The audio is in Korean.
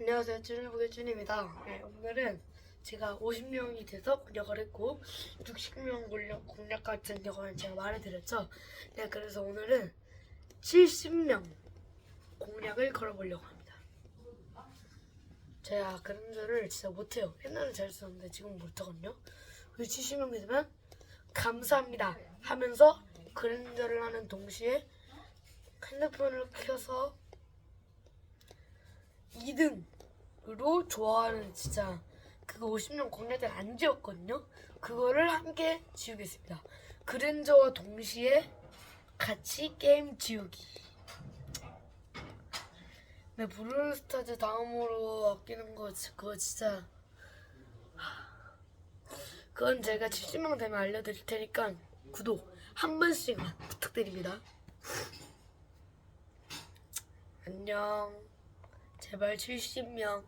안녕하세요. 쭈니북의 쭈니입니다. 네, 오늘은 제가 50명이 돼서 공략을 했고 60명 공략, 공략 같은 경우는 제가 말해드렸죠. 네, 그래서 오늘은 70명 공략을 걸어보려고 합니다. 제가 그림자를 진짜 못해요. 옛날에 잘했었는데 지금 못하거든요. 그 70명 되면 감사합니다 하면서 그림자를 하는 동시에 핸드폰을 켜서 2등으 로 좋아하는 진짜 그거 50년 공략들 안 지웠거든요. 그거를 함께 지우겠습니다. 그랜저와 동시에 같이 게임 지우기. 네, 브롤스타즈 다음으로 아끼는 거 지- 그거 진짜 그건 제가 70명 되면 알려드릴 테니까 구독 한 번씩만 부탁드립니다. 안녕. 제발 70명.